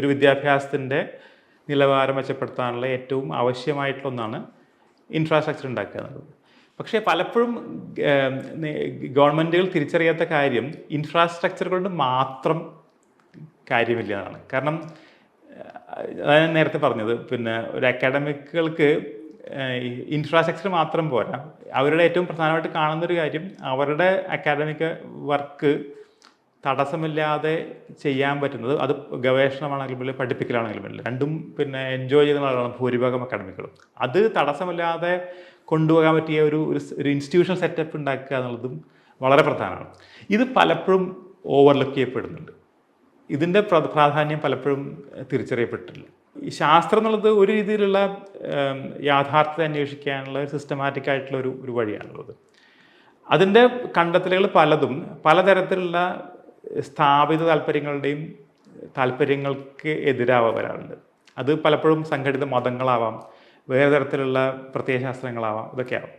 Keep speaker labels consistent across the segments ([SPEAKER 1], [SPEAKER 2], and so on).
[SPEAKER 1] ഒരു വിദ്യാഭ്യാസത്തിന്റെ നിലവാരം മെച്ചപ്പെടുത്താനുള്ള ഏറ്റവും ആവശ്യമായിട്ടുള്ളൊന്നാണ് ഇൻഫ്രാസ്ട്രക്ചർ ഉണ്ടാക്കുക എന്നുള്ളത്. പക്ഷേ പലപ്പോഴും ഗവൺമെന്റുകൾ തിരിച്ചറിയാത്ത കാര്യം ഇൻഫ്രാസ്ട്രക്ചർ കൊണ്ട് മാത്രം കാര്യമില്ല എന്നാണ്. കാരണം അതാണ് ഞാൻ നേരത്തെ പറഞ്ഞത് പിന്നെ ഒരു അക്കാഡമിക്കുകൾക്ക് ഇൻഫ്രാസ്ട്രക്ചർ മാത്രം പോരാ. അവരുടെ ഏറ്റവും പ്രധാനമായിട്ട് കാണുന്നൊരു കാര്യം അവരുടെ അക്കാഡമിക് വർക്ക് തടസ്സമില്ലാതെ ചെയ്യാൻ പറ്റുന്നത് അത് ഗവേഷണമാണെങ്കിലും വലിയ പഠിപ്പിക്കലാണെങ്കിലും വലിയ. രണ്ടും പിന്നെ എൻജോയ് ചെയ്യുന്ന ആളാണ് ഭൂരിഭാഗം അക്കാഡമികളും അത് തടസ്സമില്ലാതെ കൊണ്ടുപോകാൻ പറ്റിയ ഒരു ഒരു ഇൻസ്റ്റിറ്റ്യൂഷണൽ സെറ്റപ്പ് ഉണ്ടാക്കുക എന്നുള്ളതും വളരെ പ്രധാനമാണ്. ഇത് പലപ്പോഴും ഓവർലുക്ക് ചെയ്യപ്പെടുന്നുണ്ട്. ഇതിന്റെ പ്രാധാന്യം പലപ്പോഴും തിരിച്ചറിയപ്പെട്ടിട്ടില്ല. ശാസ്ത്രം എന്നുള്ളത് ഒരു രീതിയിലുള്ള യാഥാർത്ഥ്യത അന്വേഷിക്കാനുള്ള ഒരു സിസ്റ്റമാറ്റിക് ആയിട്ടുള്ള ഒരു ഒരു വഴിയാണുള്ളത്. അതിന്റെ കണ്ടെത്തലുകൾ പലതും പലതരത്തിലുള്ള സ്ഥാപിത താല്പര്യങ്ങളുടെയും താല്പര്യങ്ങൾക്ക് എതിരാവാൻ വരാറുണ്ട് അത് പലപ്പോഴും സംഘടിത മതങ്ങളാവാം വേറെ തരത്തിലുള്ള പ്രത്യയശാസ്ത്രങ്ങളാവാം ഇതൊക്കെയാവാം.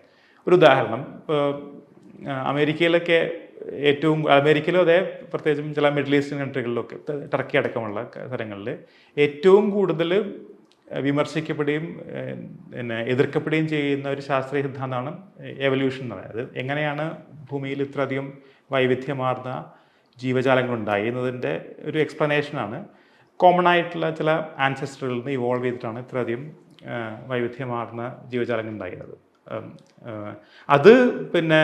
[SPEAKER 1] ഒരു ഉദാഹരണം ഇപ്പോൾ അമേരിക്കയിലൊക്കെ ഏറ്റവും അമേരിക്കയിലും അതേ പ്രത്യേകിച്ചും ചില മിഡിൽ ഈസ്റ്റേൺ കൺട്രികളിലൊക്കെ ടർക്കി അടക്കമുള്ള സ്ഥലങ്ങളിൽ ഏറ്റവും കൂടുതൽ വിമർശിക്കപ്പെടുകയും പിന്നെ എതിർക്കപ്പെടുകയും ചെയ്യുന്ന ഒരു ശാസ്ത്രീയ സിദ്ധാന്തമാണ് എവല്യൂഷൻ എന്ന് പറയുന്നത്. എങ്ങനെയാണ് ഭൂമിയിൽ ഇത്രയധികം വൈവിധ്യമാർന്ന ജീവജാലങ്ങൾ എന്നതിന്റെ ഒരു എക്സ്പ്ലനേഷനാണ്. കോമൺ ആയിട്ടുള്ള ചില ആൻസസ്റ്ററുകളിൽ നിന്ന് ഇവോൾവ് ചെയ്തിട്ടാണ് ഇത്രയധികം വൈവിധ്യമാർന്ന ജീവജാലങ്ങൾ ഉണ്ടായിരുന്നത് അത് പിന്നെ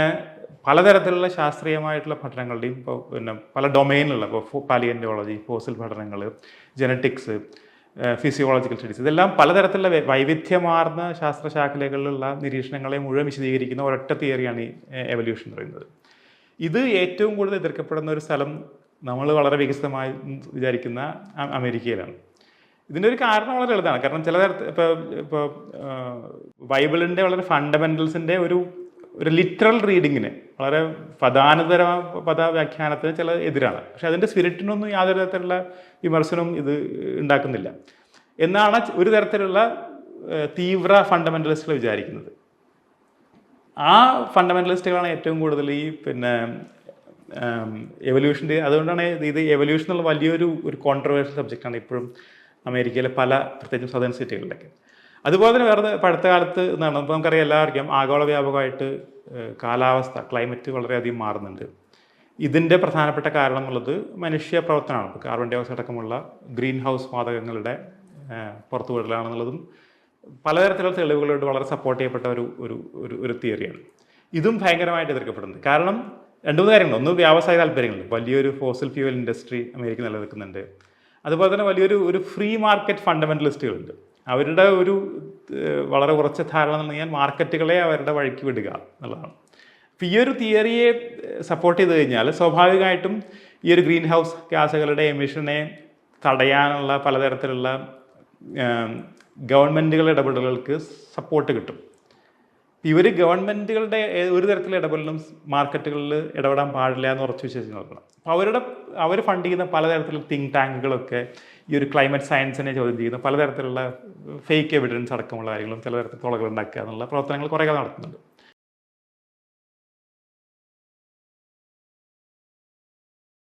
[SPEAKER 1] പലതരത്തിലുള്ള ശാസ്ത്രീയമായിട്ടുള്ള പഠനങ്ങളുടെയും ഇപ്പോൾ പിന്നെ പല ഡൊമൈനിലുള്ള ഇപ്പോൾ പാലിയന്റോളജി ഫോസിൽ പഠനങ്ങൾ ജനറ്റിക്സ് ഫിസിയോളജിക്കൽ സ്റ്റഡീസ് ഇതെല്ലാം പലതരത്തിലുള്ള വൈവിധ്യമാർന്ന ശാസ്ത്രശാഖലകളിലുള്ള നിരീക്ഷണങ്ങളെ മുഴുവൻ വിശദീകരിക്കുന്ന ഒരൊറ്റ തിയറിയാണ് ഈ എവല്യൂഷൻ എന്ന് പറയുന്നത്. ഇത് ഏറ്റവും കൂടുതൽ എതിർക്കപ്പെടുന്ന ഒരു സ്ഥലം നമ്മൾ വളരെ വികസിതമായി വിചാരിക്കുന്ന അമേരിക്കയിലാണ്. ഇതിന്റെ ഒരു കാരണം വളരെ ലളിതമാണ്. കാരണം ചില തരത്തിൽ ഇപ്പോൾ ഇപ്പോൾ ബൈബിളിന്റെ വളരെ ഫണ്ടമെന്റൽസിന്റെ ഒരു ഒരു ലിറ്ററൽ റീഡിങ്ങിന് വളരെ പദാനുതര പദവ്യാഖ്യാനത്തിന് ചില എതിരാണ്. പക്ഷെ അതിന്റെ സ്പിരിറ്റിനൊന്നും യാതൊരു തരത്തിലുള്ള വിമർശനവും ഇത് ഉണ്ടാക്കുന്നില്ല. എന്നാണ് ഒരു തരത്തിലുള്ള തീവ്ര ഫണ്ടമെന്റലിസ്റ്റുകൾ വിചാരിക്കുന്നത്. ആ ഫണ്ടമെന്റലിസ്റ്റുകളാണ് ഏറ്റവും കൂടുതൽ ഈ പിന്നെ എവല്യൂഷന്റെ അതുകൊണ്ടാണ് ഇത് എവല്യൂഷൻ എന്നുള്ള വലിയൊരു ഒരു കോൺട്രവേഴ്ഷ്യൽ സബ്ജക്റ്റാണ് ഇപ്പോഴും അമേരിക്കയിലെ പല പ്രത്യേകിച്ചും സദൻ സിറ്റികളിലൊക്കെ അതുപോലെ തന്നെ വേറെ അടുത്ത കാലത്ത് എന്താണ് ഇപ്പോൾ നമുക്കറിയാം എല്ലാവർക്കും ആഗോള വ്യാപകമായിട്ട് കാലാവസ്ഥ ക്ലൈമറ്റ് വളരെയധികം മാറുന്നുണ്ട്. ഇതിന്റെ പ്രധാനപ്പെട്ട കാരണം എന്നുള്ളത് മനുഷ്യ പ്രവർത്തനമാണ്. കാർബൺ ഡൈ ഓക്സൈഡ് അടക്കമുള്ള ഗ്രീൻ ഹൗസ് വാതകങ്ങളുടെ പുറത്തുവിടലാണെന്നുള്ളതും പലതരത്തിലുള്ള തെളിവുകളോട് വളരെ സപ്പോർട്ട് ചെയ്യപ്പെട്ട ഒരു ഒരു ഒരു ഒരു തിയറിയാണ് ഇതും ഭയങ്കരമായിട്ട് എതിർക്കപ്പെടുന്നത് കാരണം രണ്ട് മൂന്ന് കാര്യങ്ങൾ. ഒന്ന് വ്യാവസായിക താല്പര്യങ്ങളുണ്ട്. വലിയൊരു ഫോസിൽ ഫ്യൂവൽ ഇൻഡസ്ട്രി അമേരിക്ക നിലനിൽക്കുന്നുണ്ട്. അതുപോലെ തന്നെ വലിയൊരു ഒരു ഫ്രീ മാർക്കറ്റ് ഫണ്ടമെന്റലിസ്റ്റുകളുണ്ട് അവരുടെ ഒരു വളരെ കുറച്ച് ധാരണ എന്ന് പറഞ്ഞാൽ മാർക്കറ്റുകളെ അവരുടെ വഴിക്ക് വിടുക എന്നുള്ളതാണ്. അപ്പോൾ ഈ ഒരു തിയറിയെ സപ്പോർട്ട് ചെയ്ത് കഴിഞ്ഞാൽ സ്വാഭാവികമായിട്ടും ഈ ഒരു ഗ്രീൻ ഹൗസ് ഗ്യാസുകളുടെ എമിഷനെ തടയാനുള്ള പലതരത്തിലുള്ള ഗവൺമെന്റുകളുടെ ഇടപെടലുകൾക്ക് സപ്പോർട്ട് കിട്ടും. ഇവർ ഗവൺമെന്റുകളുടെ ഒരു തരത്തിലുള്ള ഇടപെടലും മാർക്കറ്റുകളിൽ ഇടപെടാൻ പാടില്ല എന്ന് ഉറച്ചു വിശ്വസിച്ച് നോക്കണം. അപ്പോൾ അവരുടെ അവർ ഫണ്ട് ചെയ്യുന്ന പലതരത്തിലുള്ള തിങ്ക് ടാങ്കുകളൊക്കെ ഈ ഒരു ക്ലൈമറ്റ് സയൻസിനെ ചോദ്യം ചെയ്യുന്ന പലതരത്തിലുള്ള ഫേക്ക് എവിഡൻസ് അടക്കമുള്ള കാര്യങ്ങളും ചില തരത്തിൽ തുളകൾ ഉണ്ടാക്കുക എന്നുള്ള പ്രവർത്തനങ്ങൾ കുറേ നടത്തുന്നുണ്ട്